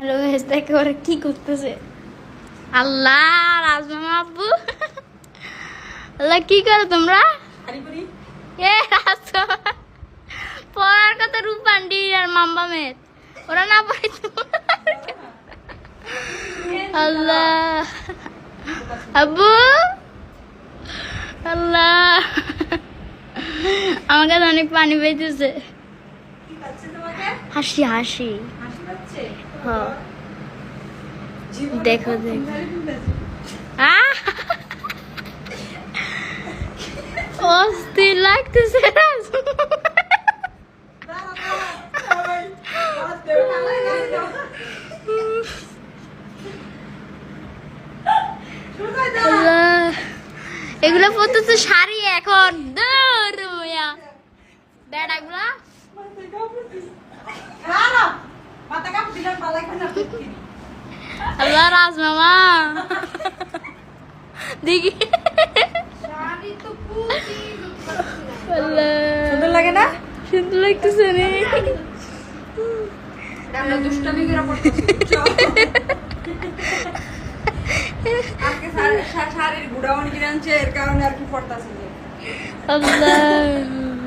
Hello guys দেখো ওরা কি করতেছে। আল্লাহ রাজমামা আব্বু। আল্লাহ কি করো তোমরা? এ পড়ার কথা রূপান্ডি আর মাম্বামের ওরা না পড়ে আল্লাহ। আব্বু। আল্লাহ। আমার কাছে অনেক পানি পেয়েছে হাসি হাসি। দেখো দেখো! অস্থির লাগতেছে। এগুলো পড়তেছে শাড়ি এখন মিয়া বেড়াগুলা আল্লাহ রাজমামা দেখি। আল্লাহ সুন্দর লাগে না? সুন্দর লাগতেছে রে। শাড়ির গুড়াও নিয়ে আনছে এর কারণে আর কি পড়তাছি। আল্লাহ।